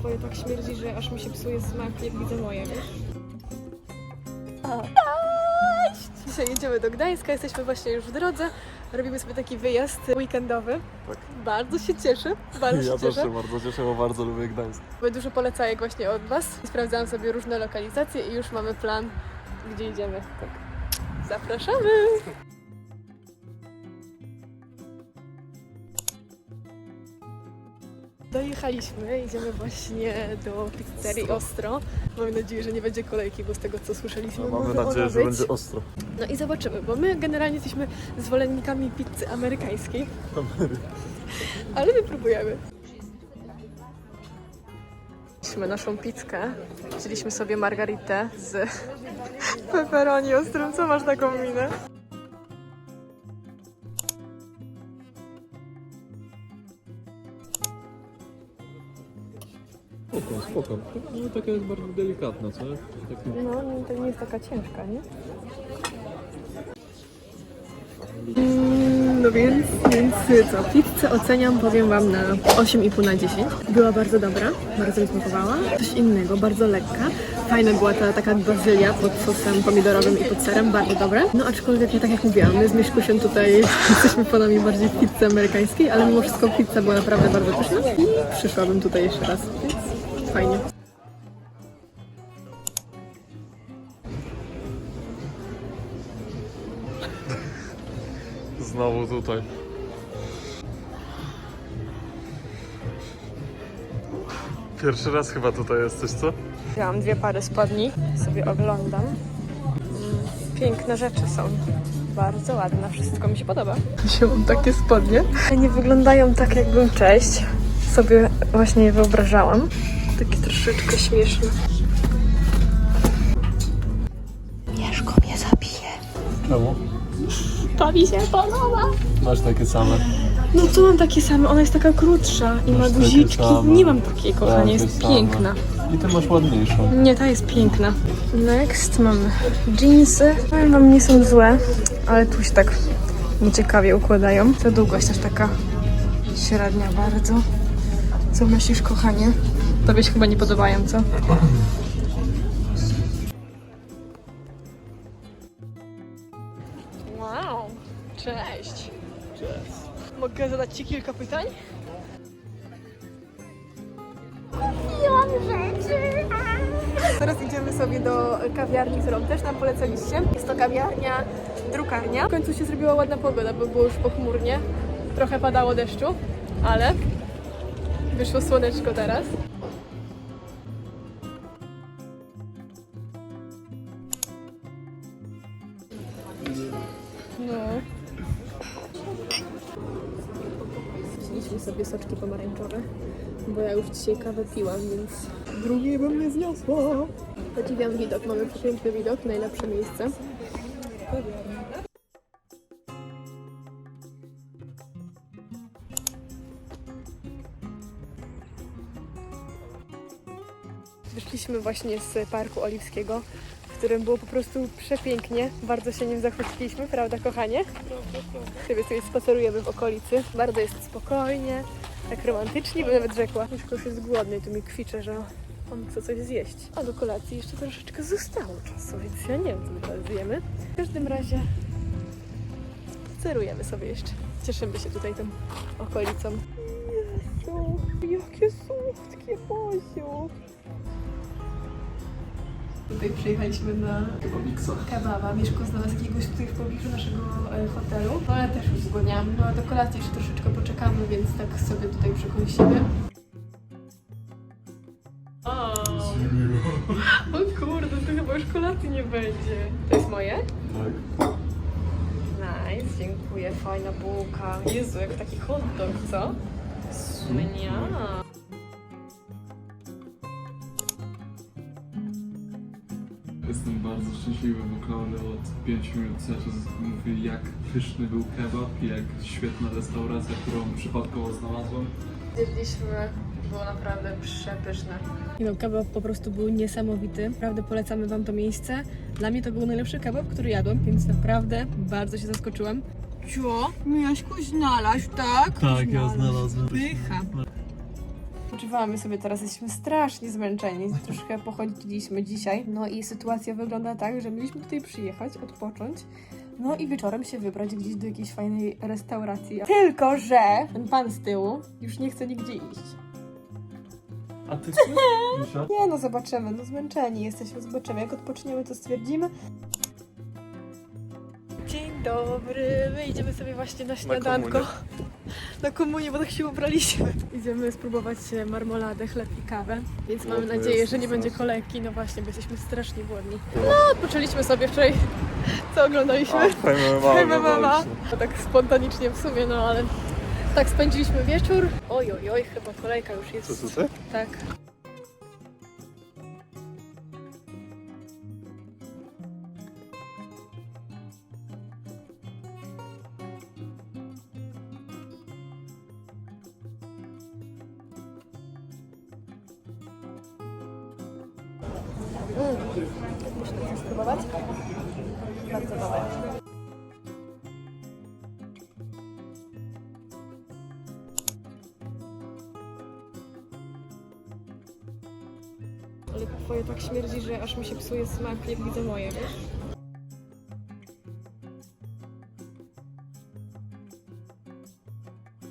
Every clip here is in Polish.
twoje tak śmierdzi, że aż mi się psuje smak, jak widzę moje, wiesz? Dzisiaj jedziemy do Gdańska, jesteśmy właśnie już w drodze. Robimy sobie taki wyjazd weekendowy. Tak. Bardzo się cieszę, bardzo się Ja też cieszę. się bardzo cieszę, bo bardzo lubię Gdańsk. Mamy dużo polecajek właśnie od Was. Sprawdzałam sobie różne lokalizacje i już mamy plan, gdzie idziemy. Tak. Zapraszamy! Dojechaliśmy, idziemy właśnie do pizzerii Ostro. Mamy nadzieję, że nie będzie kolejki, bo z tego co słyszeliśmy, No, mamy nadzieję, że będzie ostro. No i zobaczymy, bo my generalnie jesteśmy zwolennikami pizzy amerykańskiej, ale wypróbujemy. Wzięliśmy naszą pizzkę, wzięliśmy sobie margaritę z pepperoni ostrym. Co masz taką minę? Spoko. No taka jest bardzo delikatna, co? Taki... No, to nie jest taka ciężka, nie? Mm, No więc, więc co, pizzę oceniam, powiem Wam na 8,5 na 10. Była bardzo dobra, bardzo mi smakowała. Coś innego, bardzo lekka. Fajna była ta taka bazylia pod sosem pomidorowym i pod serem, bardzo dobre. No aczkolwiek, ja tak jak mówiłam, my z Mieszkusiem tutaj jesteśmy fanami bardziej pizzy amerykańskiej, ale mimo wszystko pizza była naprawdę bardzo pyszna i przyszłabym tutaj jeszcze raz, więc fajnie. Znowu tutaj. Pierwszy raz chyba tutaj jesteś, co? Wzięłam dwie pary spodni, sobie oglądam. Mm, Piękne rzeczy są. Bardzo ładne, wszystko mi się podoba. Wzięłam takie spodnie. Nie wyglądają tak jakbym cześć. Sobie właśnie je wyobrażałam. Takie troszeczkę śmieszne. Mieszko mnie zabije. Czemu? To mi się podoba. Masz takie same. No to mam takie same, ona jest taka krótsza i ma Masz takie guziczki. same. Nie mam takiej, kochanie, Takie jest same. piękna. I ty masz ładniejszą. Nie, ta jest piękna. Next mamy jeansy. Powiem wam, nie są złe, ale tu się tak nieciekawie układają. Ta długość też taka średnia bardzo. Co myślisz, kochanie? Tobie się chyba nie podobają, co? Wow, cześć. Cześć. Mogę zadać Ci kilka pytań? Teraz idziemy sobie do kawiarni, którą też nam polecaliście. Jest to kawiarnia, drukarnia. W końcu się zrobiła ładna pogoda, bo było już pochmurnie. Trochę padało deszczu, ale wyszło słoneczko teraz. No. Sobie soczki pomarańczowe, bo ja już dzisiaj kawę piłam, więc drugiej bym nie zniosła. Podziwiam widok, mamy przepiękny widok, najlepsze miejsce. Wyszliśmy właśnie z Parku Oliwskiego, którym było po prostu przepięknie. Bardzo się nim zachwyciliśmy, prawda kochanie? Sobie sobie spacerujemy w okolicy. Bardzo jest spokojnie, tak romantycznie, bym nawet rzekła. Już już jest głodny i tu mi kwicze, że on chce coś zjeść. A do kolacji jeszcze troszeczkę zostało czasu, więc ja nie wiem, co my teraz zjemy. W każdym razie spacerujemy sobie jeszcze. Cieszymy się tutaj tą okolicą. Jezu, jakie słodkie, Bosiu. Tutaj przyjechaliśmy na kebaba. Mieszko znalazł jakiegoś tutaj w pobliżu naszego e, hotelu. No ale też już zgłodniałam. No a do kolacji jeszcze troszeczkę poczekamy, więc tak sobie tutaj przekąsimy. O, o kurde, to chyba już kolacji nie będzie. To jest moje? Tak. Nice, dziękuję. Fajna bułka. Jezu, jak taki hot dog, co? Słynia. Szczęśliwy, bo Klaudia od 5 minut cały czas mówi jak pyszny był kebab i jak świetna restauracja, którą przypadkowo znalazłem. Zjedliśmy, było naprawdę przepyszne. No, kebab po prostu był niesamowity. Naprawdę polecamy Wam to miejsce. Dla mnie to był najlepszy kebab, który jadłam, więc naprawdę bardzo się zaskoczyłam. Cio, Miaśku znalazł, tak? Tak, ja znalazłem. Pycha. Odpoczywamy sobie teraz, jesteśmy strasznie zmęczeni. Troszkę pochodziliśmy dzisiaj. No i sytuacja wygląda tak, że mieliśmy tutaj przyjechać, odpocząć. No i wieczorem się wybrać gdzieś do jakiejś fajnej restauracji. Tylko, że ten pan z tyłu już nie chce nigdzie iść. A ty chcesz? Nie no, zobaczymy. No zmęczeni jesteśmy, zobaczymy. Jak odpoczniemy, to stwierdzimy. Dzień dobry. My idziemy sobie właśnie na śniadanko. komunię. Na komunię, bo tak się ubraliśmy. Idziemy spróbować e, marmoladę, chleb i kawę. Więc mamy nadzieję, że nie będzie kolejki. No właśnie, bo jesteśmy strasznie głodni. No, odpoczęliśmy sobie wczoraj. Co oglądaliśmy? Fajna mama. No tak spontanicznie w sumie, no ale tak spędziliśmy wieczór. Oj, oj, oj, chyba kolejka już jest. Co tutaj? Tak. Ale twoje tak śmierdzi, że aż mi się psuje smak, jak widzę moje, wiesz?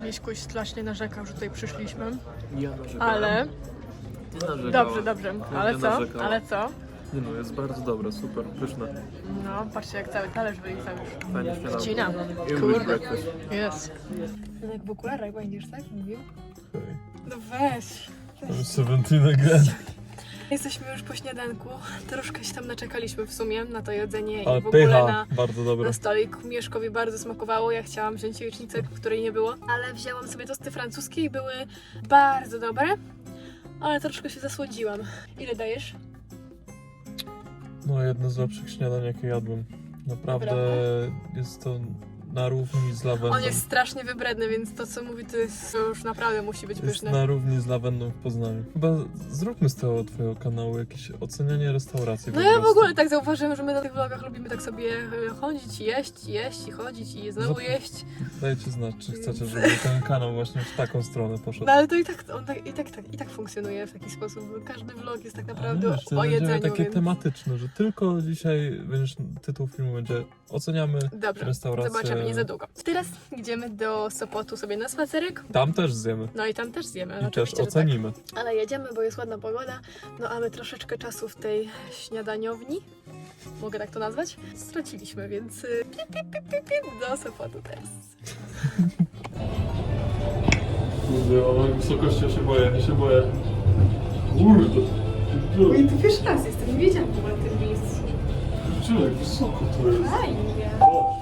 Miśkuś strasznie narzekał, że tutaj przyszliśmy, Ja ale... Ty. Dobrze, dobrze. Ale co? Ale co? Nie no, jest bardzo dobre, super, pyszne. No, patrzcie jak cały talerz wyliczał już. Fajnie śniadanie. Wcina. English Kurde. breakfast. Jest. Jak w okularach będziesz, tak? Mówił? No weź. Seventeen again. Jesteśmy już po śniadanku. Troszkę się tam naczekaliśmy w sumie na to jedzenie Ale i w ogóle pycha, na, bardzo dobre. na stolik. Mieszkowi bardzo smakowało. Ja chciałam wziąć jajecznicę, której nie było, ale wzięłam sobie tosty francuskie i były bardzo dobre. Ale troszkę się zasłodziłam. Ile dajesz? No, jedno z lepszych śniadań, jakie jadłem. Naprawdę Prawda? jest to na równi z lawendą. On jest strasznie wybredny, więc to co mówi to jest to już naprawdę musi być Jest pyszne. na równi z lawendą w Poznaniu. Chyba zróbmy z tego twojego kanału jakieś ocenianie restauracji. No po ja w prostu. ogóle tak zauważyłem, że my na tych vlogach lubimy tak sobie e, chodzić, jeść, jeść i chodzić i znowu No. jeść. Dajcie znać, czy chcecie, żeby ten kanał właśnie w taką stronę poszedł. No ale to i tak, on tak, i tak, tak, i tak funkcjonuje w taki sposób. Każdy vlog jest tak naprawdę Ale wiesz, to o będzie jedzeniu, takie więc... tematyczne, że tylko dzisiaj będziesz, tytuł filmu będzie oceniamy Dobrze, restaurację. zobaczymy nie za długo. Teraz idziemy do Sopotu sobie na spacerek. Tam też zjemy. No i tam też zjemy. I też że ocenimy. Tak. Ale jedziemy, bo jest ładna pogoda. No a my troszeczkę czasu w tej śniadaniowni, mogę tak to nazwać, straciliśmy, więc y, pip, pip, pip, pip, pip, do Sopotu teraz. Kurde, o wysokości ja się boję, nie się boję. Kurde. Oj, to pierwszy raz jestem, nie wiedziałam o tym miejscu. Jak wysoko to jest. Fajnie. O,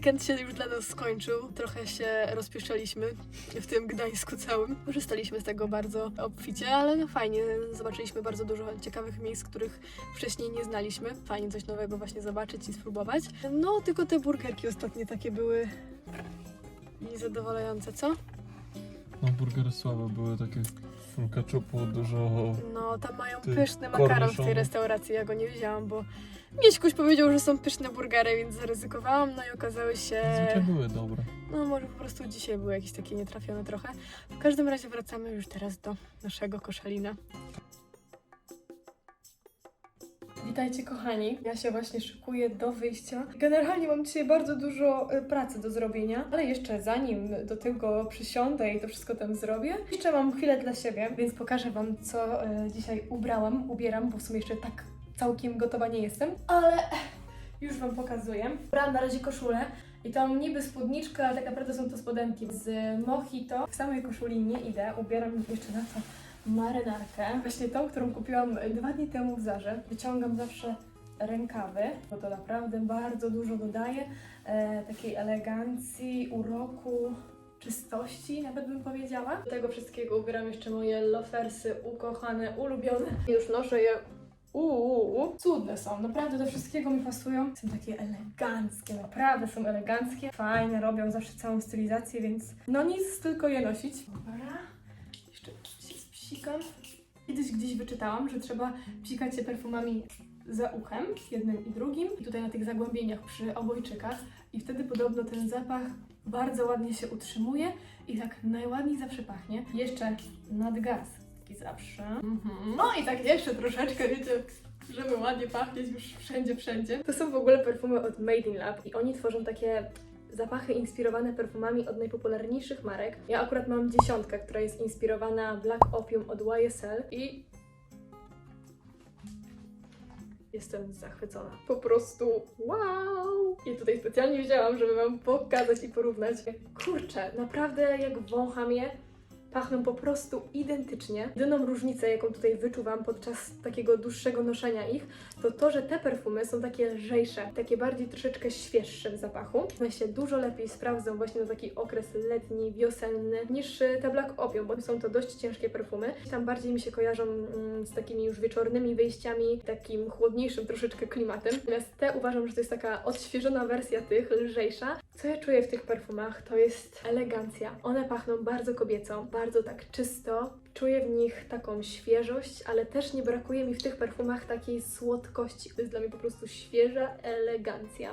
Weekend się już dla nas skończył. Trochę się rozpieszczaliśmy w tym Gdańsku całym. Korzystaliśmy z tego bardzo obficie, ale no fajnie. Zobaczyliśmy bardzo dużo ciekawych miejsc, których wcześniej nie znaliśmy. Fajnie coś nowego właśnie zobaczyć i spróbować. No, tylko te burgerki ostatnie takie były niezadowalające, co? No burgery słabe były takie full ketchupu, dużo... No, tam mają Ty, pyszny makaron w tej restauracji. Ja go nie wzięłam, bo Miśkuś powiedział, że są pyszne burgery, więc zaryzykowałam, no i okazały się... Zwykle były dobre. No, może po prostu dzisiaj były jakieś takie nietrafione trochę. W każdym razie wracamy już teraz do naszego koszalina. Witajcie kochani, ja się właśnie szykuję do wyjścia. Generalnie mam dzisiaj bardzo dużo y, pracy do zrobienia, ale jeszcze zanim do tego przysiądę i to wszystko tam zrobię, jeszcze mam chwilę dla siebie, więc pokażę Wam co y, dzisiaj ubrałam, ubieram, bo w sumie jeszcze tak całkiem gotowa nie jestem, ale już Wam pokazuję. Brałam na razie koszulę i tam niby spódniczka, ale tak naprawdę są to spodenki z Mojito. W samej koszuli nie idę, ubieram jeszcze na to marynarkę. Właśnie tą, którą kupiłam dwa dni temu w Zarze. Wyciągam zawsze rękawy, bo to naprawdę bardzo dużo dodaje e, takiej elegancji, uroku, czystości, nawet bym powiedziała. Do tego wszystkiego ubieram jeszcze moje lofersy ukochane, ulubione. Już noszę je Uuu, cudne są, naprawdę do wszystkiego mi pasują. Są takie eleganckie, naprawdę są eleganckie. Fajne, robią zawsze całą stylizację, więc no nic, tylko je nosić. Dobra, psikam. Kiedyś gdzieś wyczytałam, że trzeba psikać się perfumami za uchem, jednym i drugim, i tutaj na tych zagłębieniach przy obojczykach. I wtedy podobno ten zapach bardzo ładnie się utrzymuje i tak najładniej zawsze pachnie. Jeszcze nad gaz, taki zawsze. Mhm. No i tak jeszcze troszeczkę, wiecie, żeby ładnie pachnieć już wszędzie, wszędzie. To są w ogóle perfumy od Made in Lab i oni tworzą takie zapachy inspirowane perfumami od najpopularniejszych marek. Ja akurat mam dziesiątkę, która jest inspirowana Black Opium od YSL i Jestem zachwycona. Po prostu wow! I tutaj specjalnie wzięłam, żeby Wam pokazać i porównać. Kurczę, naprawdę jak wącham je, pachną po prostu identycznie. Jedyną różnicę, jaką tutaj wyczuwam podczas takiego dłuższego noszenia ich, to to, że te perfumy są takie lżejsze, takie bardziej troszeczkę świeższe w zapachu. One się dużo lepiej sprawdzą właśnie na taki okres letni, wiosenny, niż y, te Black Opium, bo są to dość ciężkie perfumy. Tam bardziej mi się kojarzą mm, z takimi już wieczornymi wyjściami, takim chłodniejszym troszeczkę klimatem. Natomiast te uważam, że to jest taka odświeżona wersja tych, lżejsza. Co ja czuję w tych perfumach, to jest elegancja. One pachną bardzo kobieco, bardzo tak czysto. Czuję w nich taką świeżość, ale też nie brakuje mi w tych perfumach takiej słodkości. To jest dla mnie po prostu świeża elegancja.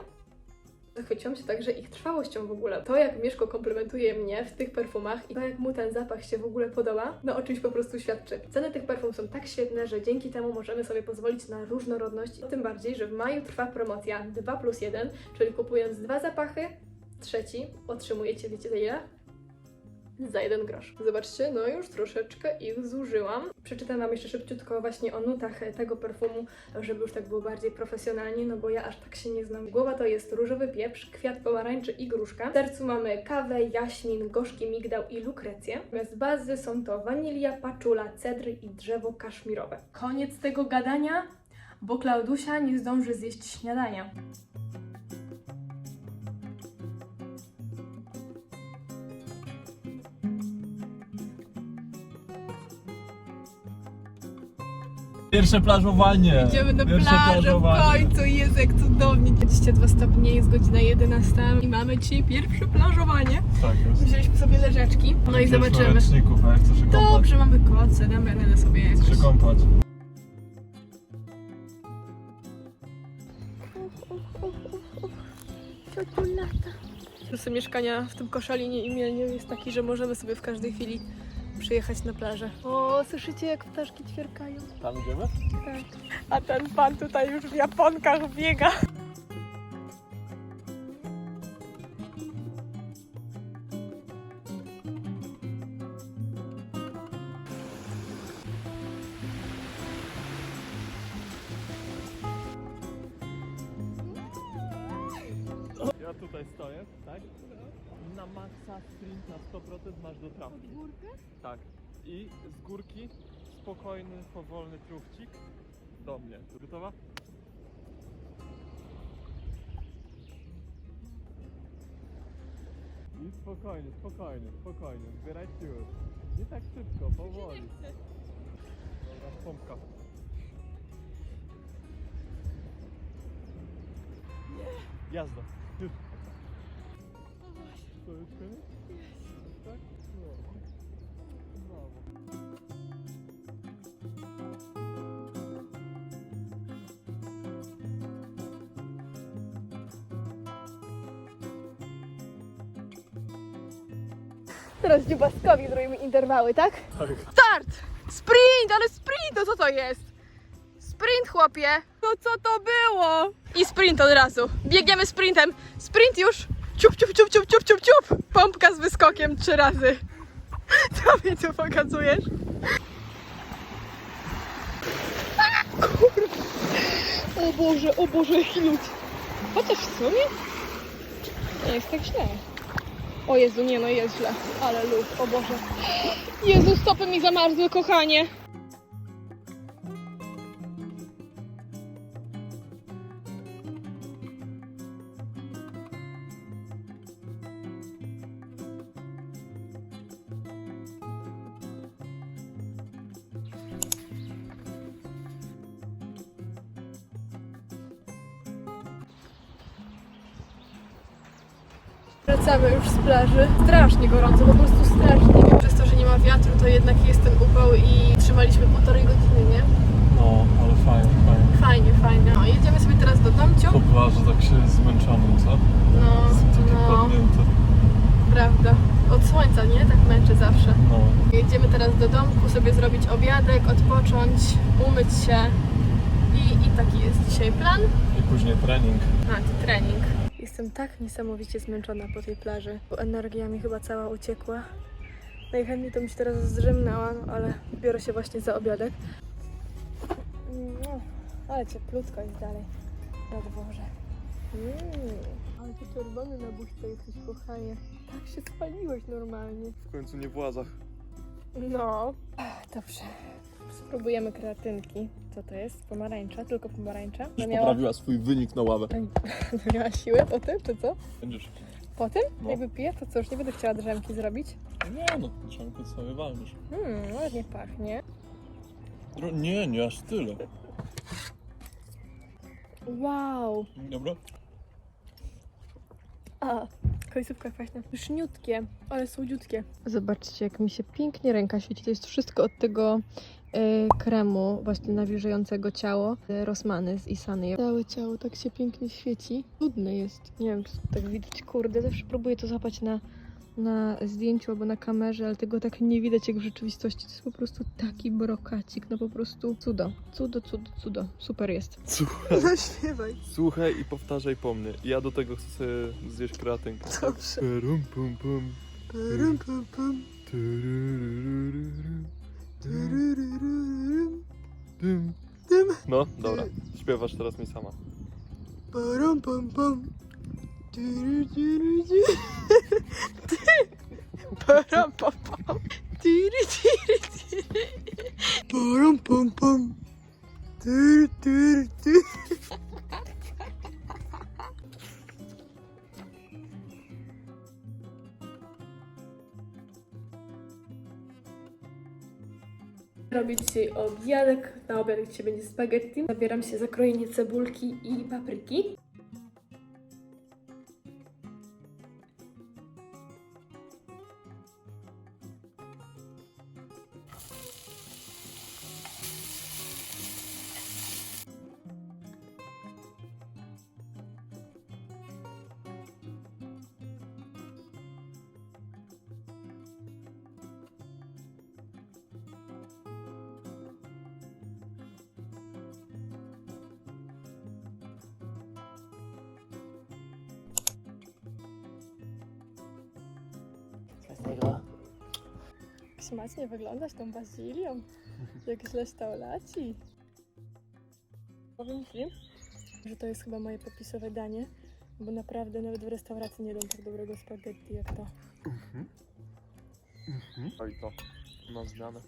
Zachwyciłam się także ich trwałością w ogóle. To, jak Mieszko komplementuje mnie w tych perfumach i to, jak mu ten zapach się w ogóle podoba, no o czymś po prostu świadczy. Ceny tych perfum są tak świetne, że dzięki temu możemy sobie pozwolić na różnorodność. Tym bardziej, że w maju trwa promocja 2 plus 1, czyli kupując dwa zapachy, trzeci otrzymujecie, wiecie ile? Za jeden grosz. Zobaczcie, no już troszeczkę ich zużyłam. Przeczytam Wam jeszcze szybciutko właśnie o nutach tego perfumu, żeby już tak było bardziej profesjonalnie, no bo ja aż tak się nie znam. Głowa to jest różowy pieprz, kwiat pomarańczy i gruszka. W sercu mamy kawę, jaśmin, gorzki migdał i lukrecję. Natomiast bazy są to wanilia, paczula, cedry i drzewo kaszmirowe. Koniec tego gadania, bo Klaudusia nie zdąży zjeść śniadania. Pierwsze plażowanie! Idziemy na Pierwsze plażę w plażowanie. końcu, jest jak cudownie. 22 stopnie, jest godzina 11 i mamy dzisiaj pierwsze plażowanie. Tak jest. Wzięliśmy sobie leżeczki, no i zobaczymy. ręczników, a ja chcę się kąpać. Dobrze, mamy koce, damy radę sobie jakoś. Chcę się kąpać. Plusy mieszkania w tym Koszalinie i Mielniu jest taki, że możemy sobie w każdej chwili przyjechać na plażę. O, słyszycie jak ptaszki ćwierkają? Tam idziemy? Tak. A ten pan tutaj już w japonkach biega. I z górki spokojny, powolny truchcik do mnie. Gotowa? I spokojnie, spokojnie, spokojnie. Zbieraj siły. Nie tak szybko, powoli. Dobra, pompka. Jazda. To już koniec? Teraz dziubaskowi zrobimy interwały, tak? Tak. Start! Sprint! Ale sprint! No co to jest? Sprint, chłopie! No co to było? I sprint od razu. Biegniemy sprintem. Sprint już! Ciup, ciup, ciup, ciup, ciup, ciup, ciup! Pompka z wyskokiem trzy razy. Co mi tu pokazujesz? A, Kurwa. O Boże, o Boże, jaki lód. Chociaż w sumie nie jest tak źle. O Jezu, nie no, jest źle. Ale lód, o Boże. Jezu, stopy mi zamarzły, kochanie. Wracamy już z plaży. Strasznie gorąco, po prostu strasznie. Przez to, że nie ma wiatru, to jednak jest ten upał i trzymaliśmy półtorej godziny, nie? No, ale fajnie, fajnie. Fajnie, fajnie. No, jedziemy sobie teraz do domciu. Po plaży tak się jest zmęczony, co? No, Jestem taki no, prawda. Od słońca, nie? Tak męczy zawsze. No. Jedziemy teraz do domku, sobie zrobić obiadek, odpocząć, umyć się. I, I taki jest dzisiaj plan. I później trening. A, trening. Jestem tak niesamowicie zmęczona po tej plaży, bo energia mi chyba cała uciekła. Najchętniej to bym się teraz zdrzemnęła, no ale biorę się właśnie za obiadek. No, ale cieplutko jest dalej na dworze. Mm, ale ty czerwony na buźce jesteś, kochanie. Tak się spaliłeś normalnie. W końcu nie w łazach. No. Ach, Dobrze. Spróbujemy kreatynki. Co to jest? Pomarańcza? Tylko pomarańcza? No miała, Poprawiła swój wynik na ławę. miała siłę po tym, czy co? Będziesz. Po tym? No. Jak wypiję, to co, już nie będę chciała drzemki zrobić? Nie no, drzemkę sobie walniesz. Hmm, ładnie pachnie. Dro- Nie, nie aż tyle. Wow! Dobra? A, końcówka kwaśna. Pyszniutkie, ale słodziutkie. Zobaczcie, jak mi się pięknie ręka świeci. To jest wszystko od tego kremu właśnie nawilżającego ciało. e, Rosmany z Isany. Całe ciało tak się pięknie świeci. Cudne jest. Nie wiem, czy tak widać. Kurde, zawsze próbuję to złapać na, na zdjęciu albo na kamerze, ale tego tak nie widać jak w rzeczywistości. To jest po prostu taki brokacik. No po prostu cudo. Cudo, cudo, cudo. Super jest. Słuchaj, Zaśpiewaj. słuchaj i powtarzaj po mnie. Ja do tego chcę sobie zjeść kreatynkę. Dobrze. Perum, pum, pum. Pum, pum, pum. Tururururu. Dym. No, dobra. Śpiewasz teraz mi sama. Param pam pam. Tyry, tyry, tyry. Param pam pam. Tyry, tyry, tyry. Param pam pam. Tyry, tyry, tyry. Robię dzisiaj obiadek. Na obiadek dzisiaj będzie spaghetti. Zabieram się za krojenie cebulki i papryki. Smacznie wyglądasz tą bazylią. Jak źle laci. Powiem Ci, że to jest chyba moje popisowe danie, bo naprawdę nawet w restauracji nie dam tak dobrego spaghetti jak to. Oj to. Na zmianę.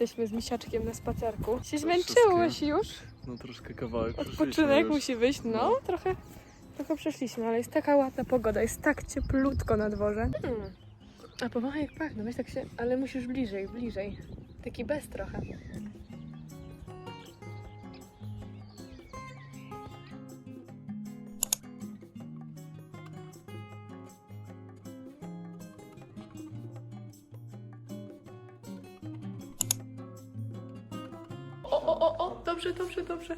Jesteśmy z misiaczkiem na spacerku. Się zmęczyłeś już? No troszkę kawałek Odpoczynek musi być. No, trochę, trochę przeszliśmy, ale jest taka ładna pogoda, jest tak cieplutko na dworze. Hmm. A pomachaj jak pachną, weź tak się, ale musisz bliżej, bliżej. Taki bez trochę. O, o, o, dobrze, dobrze, dobrze.